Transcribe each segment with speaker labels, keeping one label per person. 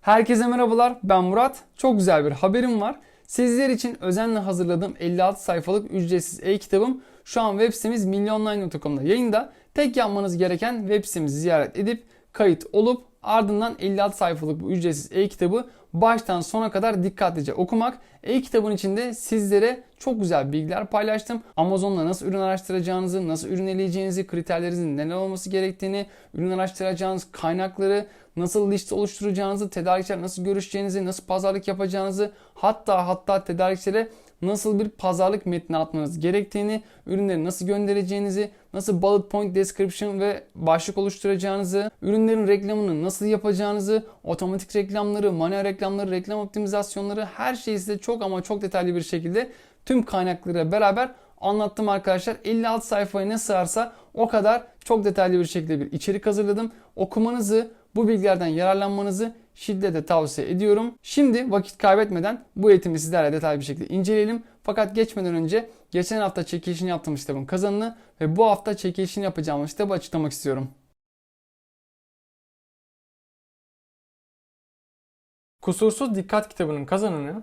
Speaker 1: Herkese merhabalar ben Murat. Çok güzel bir haberim var. Sizler için özenle hazırladığım 56 sayfalık ücretsiz e-kitabım şu an web sitemiz milyonline.com'da yayında. Tek yapmanız gereken web sitemizi ziyaret edip kayıt olup ardından 56 sayfalık bu ücretsiz e-kitabı baştan sona kadar dikkatlice okumak. E-kitabın içinde sizlere çok güzel bilgiler paylaştım. Amazon'da nasıl ürün araştıracağınızı, nasıl ürün eleyeceğinizi, kriterlerinizin neler olması gerektiğini, ürün araştıracağınız kaynakları, nasıl liste oluşturacağınızı, tedarikçiler nasıl görüşeceğinizi, nasıl pazarlık yapacağınızı, hatta hatta tedarikçilere nasıl bir pazarlık metni atmanız gerektiğini, ürünleri nasıl göndereceğinizi, nasıl bullet point description ve başlık oluşturacağınızı, ürünlerin reklamını nasıl yapacağınızı, otomatik reklamları, manuel reklamları, reklam optimizasyonları her şeyi size çok ama çok detaylı bir şekilde tüm kaynaklarıyla beraber anlattım arkadaşlar. 56 sayfaya ne sığarsa o kadar çok detaylı bir şekilde bir içerik hazırladım. Okumanızı, bu bilgilerden yararlanmanızı şiddetle tavsiye ediyorum. Şimdi vakit kaybetmeden bu eğitimi sizlerle detaylı bir şekilde inceleyelim. Fakat geçmeden önce geçen hafta çekilişini yaptığım kitabın kazanını ve bu hafta çekilişini yapacağımız kitabı açıklamak istiyorum. Kusursuz Dikkat kitabının kazananı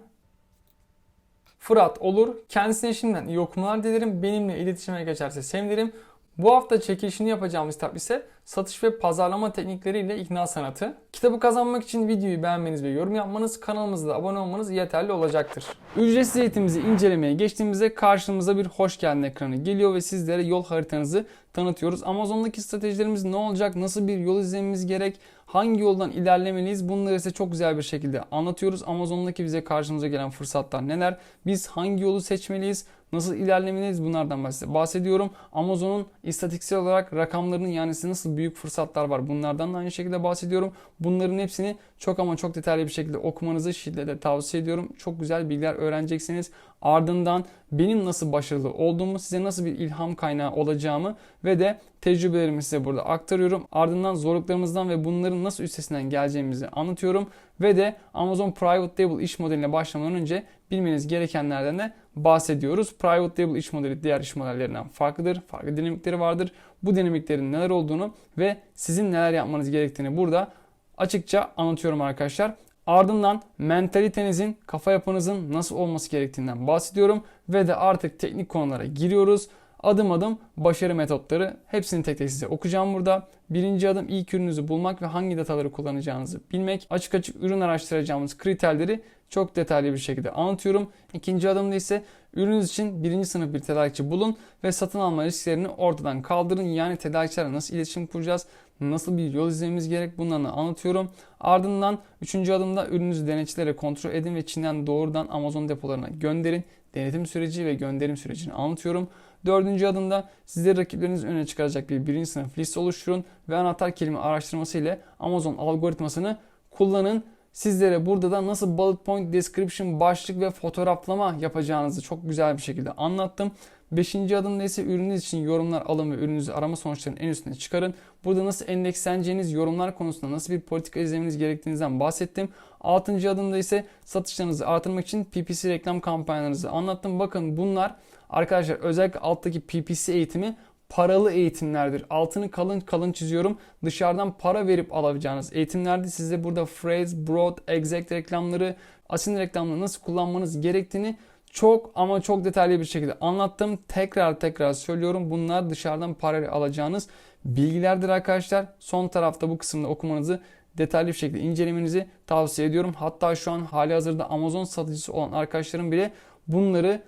Speaker 1: Fırat olur. Kendisine şimdiden iyi okumalar dilerim. Benimle iletişime geçerse sevinirim. Bu hafta çekilişini yapacağımız kitap ise satış ve pazarlama teknikleriyle ikna sanatı. Kitabı kazanmak için videoyu beğenmeniz ve yorum yapmanız, kanalımıza da abone olmanız yeterli olacaktır. Ücretsiz eğitimimizi incelemeye geçtiğimizde karşımıza bir hoş geldin ekranı geliyor ve sizlere yol haritanızı tanıtıyoruz. Amazon'daki stratejilerimiz ne olacak, nasıl bir yol izlememiz gerek, hangi yoldan ilerlemeliyiz bunları ise çok güzel bir şekilde anlatıyoruz. Amazon'daki bize karşımıza gelen fırsatlar neler, biz hangi yolu seçmeliyiz, nasıl ilerlemeliyiz bunlardan bahsediyorum. Amazon'un istatistiksel olarak rakamlarının yani size nasıl büyük fırsatlar var bunlardan da aynı şekilde bahsediyorum. Bunların hepsini çok ama çok detaylı bir şekilde okumanızı şiddetle tavsiye ediyorum. Çok güzel bilgiler öğreneceksiniz. Ardından benim nasıl başarılı olduğumu, size nasıl bir ilham kaynağı olacağımı ve de tecrübelerimi size burada aktarıyorum. Ardından zorluklarımızdan ve bunların nasıl üstesinden geleceğimizi anlatıyorum. Ve de Amazon Private Label iş modeline başlamadan önce bilmeniz gerekenlerden de bahsediyoruz. Private Label iş modeli diğer iş modellerinden farklıdır. Farklı dinamikleri vardır. Bu dinamiklerin neler olduğunu ve sizin neler yapmanız gerektiğini burada açıkça anlatıyorum arkadaşlar. Ardından mentalitenizin, kafa yapınızın nasıl olması gerektiğinden bahsediyorum ve de artık teknik konulara giriyoruz. Adım adım başarı metotları hepsini tek tek size okuyacağım burada. Birinci adım ilk ürününüzü bulmak ve hangi dataları kullanacağınızı bilmek. Açık açık ürün araştıracağımız kriterleri çok detaylı bir şekilde anlatıyorum. İkinci adımda ise ürününüz için birinci sınıf bir tedarikçi bulun ve satın alma risklerini ortadan kaldırın. Yani tedarikçilerle nasıl iletişim kuracağız, nasıl bir yol izlememiz gerek bunları anlatıyorum. Ardından üçüncü adımda ürününüzü denetçilere kontrol edin ve Çin'den doğrudan Amazon depolarına gönderin. Denetim süreci ve gönderim sürecini anlatıyorum. Dördüncü adımda sizleri rakipleriniz önüne çıkaracak bir birinci sınıf liste oluşturun ve anahtar kelime araştırması ile Amazon algoritmasını kullanın. Sizlere burada da nasıl bullet point description, başlık ve fotoğraflama yapacağınızı çok güzel bir şekilde anlattım. Beşinci adımda ise ürününüz için yorumlar alın ve ürününüzü arama sonuçlarının en üstüne çıkarın. Burada nasıl endeksleneceğiniz yorumlar konusunda nasıl bir politika izlemeniz gerektiğinizden bahsettim. Altıncı adımda ise satışlarınızı artırmak için PPC reklam kampanyalarınızı anlattım. Bakın bunlar arkadaşlar özellikle alttaki PPC eğitimi paralı eğitimlerdir. Altını kalın kalın çiziyorum. Dışarıdan para verip alacağınız eğitimlerde size burada phrase, broad, exact reklamları, asin reklamları nasıl kullanmanız gerektiğini çok ama çok detaylı bir şekilde anlattım. Tekrar tekrar söylüyorum. Bunlar dışarıdan para alacağınız bilgilerdir arkadaşlar. Son tarafta bu kısımda okumanızı detaylı bir şekilde incelemenizi tavsiye ediyorum. Hatta şu an hali hazırda Amazon satıcısı olan arkadaşlarım bile bunları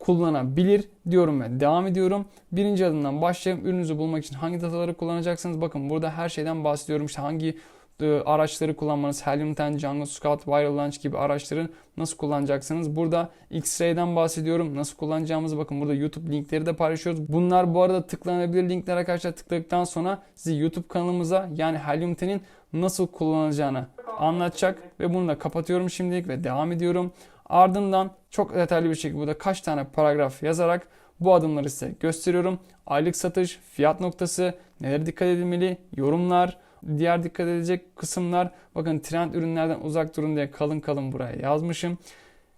Speaker 1: kullanabilir diyorum ve devam ediyorum. Birinci adımdan başlayalım. Ürününüzü bulmak için hangi dataları kullanacaksınız? Bakın burada her şeyden bahsediyorum. İşte hangi e, araçları kullanmanız, Helium 10, Django Scout, Viral Launch gibi araçları nasıl kullanacaksınız? Burada X-Ray'den bahsediyorum. Nasıl kullanacağımızı bakın burada YouTube linkleri de paylaşıyoruz. Bunlar bu arada tıklanabilir linkler arkadaşlar. Tıkladıktan sonra sizi YouTube kanalımıza yani Helium 10'in nasıl kullanılacağını anlatacak ve bunu da kapatıyorum şimdilik ve devam ediyorum. Ardından çok detaylı bir şekilde burada kaç tane paragraf yazarak bu adımları size gösteriyorum. Aylık satış, fiyat noktası, neler dikkat edilmeli, yorumlar, diğer dikkat edecek kısımlar. Bakın trend ürünlerden uzak durun diye kalın kalın buraya yazmışım.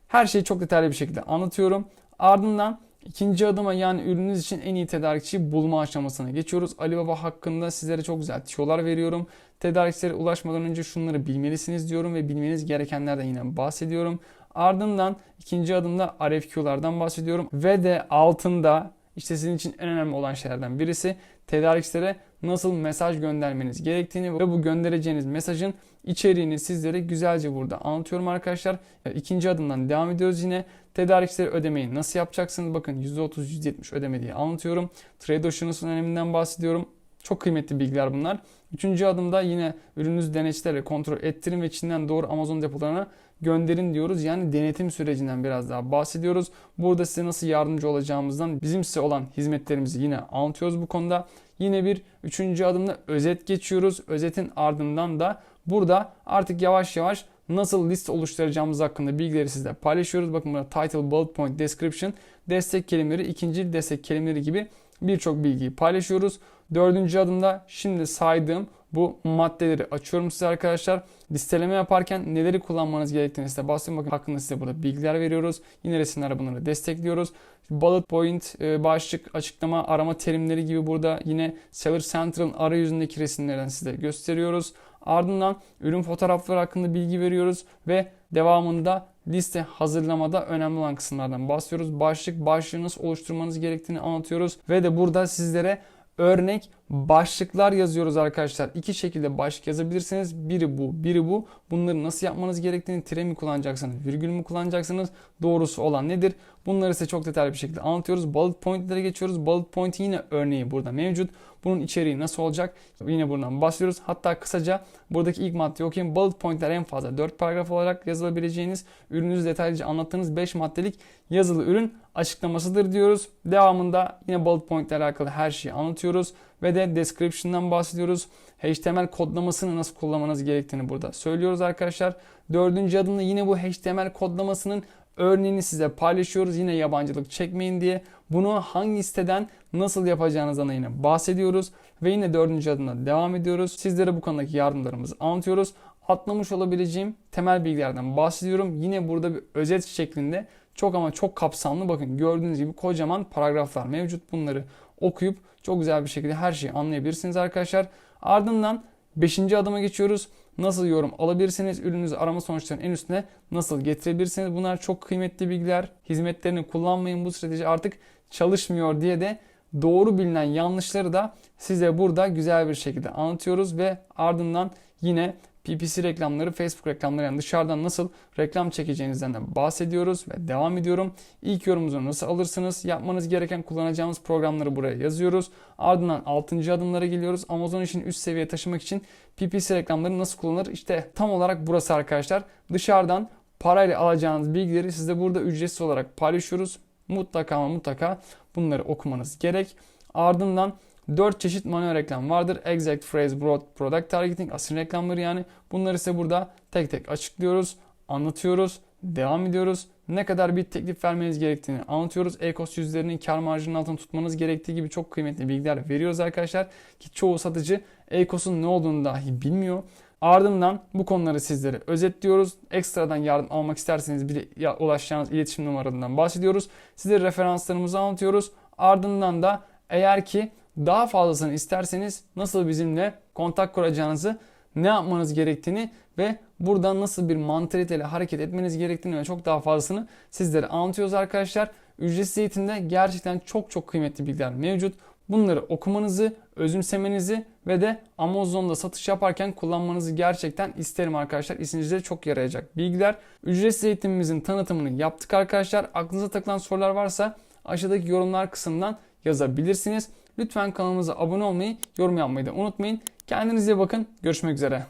Speaker 1: Her şeyi çok detaylı bir şekilde anlatıyorum. Ardından İkinci adıma yani ürününüz için en iyi tedarikçiyi bulma aşamasına geçiyoruz. Alibaba hakkında sizlere çok güzel tiyolar veriyorum. Tedarikçilere ulaşmadan önce şunları bilmelisiniz diyorum ve bilmeniz gerekenlerden yine bahsediyorum. Ardından ikinci adımda RFQ'lardan bahsediyorum ve de altında işte sizin için en önemli olan şeylerden birisi tedarikçilere nasıl mesaj göndermeniz gerektiğini ve bu göndereceğiniz mesajın içeriğini sizlere güzelce burada anlatıyorum arkadaşlar. İkinci adımdan devam ediyoruz yine. Tedarikçilere ödemeyi nasıl yapacaksınız? Bakın %30, %70 ödeme diye anlatıyorum. Trade Ocean'ın öneminden bahsediyorum. Çok kıymetli bilgiler bunlar. Üçüncü adımda yine ürününüzü denetçilerle kontrol ettirin ve Çin'den doğru Amazon depolarına gönderin diyoruz. Yani denetim sürecinden biraz daha bahsediyoruz. Burada size nasıl yardımcı olacağımızdan bizim size olan hizmetlerimizi yine anlatıyoruz bu konuda. Yine bir üçüncü adımda özet geçiyoruz. Özetin ardından da burada artık yavaş yavaş nasıl liste oluşturacağımız hakkında bilgileri sizle paylaşıyoruz. Bakın burada title, bullet point, description, destek kelimeleri, ikinci destek kelimeleri gibi birçok bilgiyi paylaşıyoruz. Dördüncü adımda şimdi saydığım bu maddeleri açıyorum size arkadaşlar. Listeleme yaparken neleri kullanmanız gerektiğini size bahsediyorum. Bakın hakkında size burada bilgiler veriyoruz. Yine resimlerle bunları destekliyoruz. Bullet point, e, başlık, açıklama, arama terimleri gibi burada yine Seller Central'ın arayüzündeki resimlerden size gösteriyoruz. Ardından ürün fotoğrafları hakkında bilgi veriyoruz ve devamında liste hazırlamada önemli olan kısımlardan bahsediyoruz. Başlık, başlığı nasıl oluşturmanız gerektiğini anlatıyoruz ve de burada sizlere örnek başlıklar yazıyoruz arkadaşlar. İki şekilde başlık yazabilirsiniz. Biri bu, biri bu. Bunları nasıl yapmanız gerektiğini tire mi kullanacaksınız, virgül mü kullanacaksınız? Doğrusu olan nedir? Bunları size çok detaylı bir şekilde anlatıyoruz. Bullet pointlere geçiyoruz. Bullet point yine örneği burada mevcut. Bunun içeriği nasıl olacak? Yine buradan bahsediyoruz. Hatta kısaca buradaki ilk maddeyi okuyayım. Bullet pointler en fazla 4 paragraf olarak yazılabileceğiniz, ürününüzü detaylıca anlattığınız 5 maddelik yazılı ürün açıklamasıdır diyoruz. Devamında yine bullet point ile alakalı her şeyi anlatıyoruz ve de description'dan bahsediyoruz. HTML kodlamasını nasıl kullanmanız gerektiğini burada söylüyoruz arkadaşlar. Dördüncü adımda yine bu HTML kodlamasının örneğini size paylaşıyoruz. Yine yabancılık çekmeyin diye. Bunu hangi siteden nasıl yapacağınızdan yine bahsediyoruz. Ve yine dördüncü adımda devam ediyoruz. Sizlere bu konudaki yardımlarımızı anlatıyoruz. Atlamış olabileceğim temel bilgilerden bahsediyorum. Yine burada bir özet şeklinde çok ama çok kapsamlı bakın gördüğünüz gibi kocaman paragraflar mevcut. Bunları okuyup çok güzel bir şekilde her şeyi anlayabilirsiniz arkadaşlar. Ardından 5. adıma geçiyoruz. Nasıl yorum alabilirsiniz? Ürününüzü arama sonuçlarının en üstüne nasıl getirebilirsiniz? Bunlar çok kıymetli bilgiler. Hizmetlerini kullanmayın. Bu strateji artık çalışmıyor diye de doğru bilinen yanlışları da size burada güzel bir şekilde anlatıyoruz ve ardından yine PPC reklamları, Facebook reklamları yani dışarıdan nasıl reklam çekeceğinizden de bahsediyoruz ve devam ediyorum. İlk yorumunuzu nasıl alırsınız? Yapmanız gereken kullanacağımız programları buraya yazıyoruz. Ardından 6. adımlara geliyoruz. Amazon için üst seviye taşımak için PPC reklamları nasıl kullanılır? İşte tam olarak burası arkadaşlar. Dışarıdan parayla alacağınız bilgileri size burada ücretsiz olarak paylaşıyoruz. Mutlaka ama mutlaka bunları okumanız gerek. Ardından 4 çeşit manuel reklam vardır. Exact Phrase, Broad Product Targeting, asin reklamları yani. Bunları ise burada tek tek açıklıyoruz, anlatıyoruz, devam ediyoruz. Ne kadar bir teklif vermeniz gerektiğini anlatıyoruz. E-cost yüzlerinin kar marjının altında tutmanız gerektiği gibi çok kıymetli bilgiler veriyoruz arkadaşlar. Ki çoğu satıcı e-cost'un ne olduğunu dahi bilmiyor. Ardından bu konuları sizlere özetliyoruz. Ekstradan yardım almak isterseniz bir ulaşacağınız iletişim numaralarından bahsediyoruz. Size referanslarımızı anlatıyoruz. Ardından da eğer ki daha fazlasını isterseniz nasıl bizimle kontak kuracağınızı, ne yapmanız gerektiğini ve buradan nasıl bir mantaliteyle hareket etmeniz gerektiğini ve çok daha fazlasını sizlere anlatıyoruz arkadaşlar. Ücretsiz eğitimde gerçekten çok çok kıymetli bilgiler mevcut. Bunları okumanızı, özümsemenizi ve de Amazon'da satış yaparken kullanmanızı gerçekten isterim arkadaşlar. İşinize çok yarayacak bilgiler. Ücretsiz eğitimimizin tanıtımını yaptık arkadaşlar. Aklınıza takılan sorular varsa aşağıdaki yorumlar kısmından yazabilirsiniz. Lütfen kanalımıza abone olmayı, yorum yapmayı da unutmayın. Kendinize bakın. Görüşmek üzere.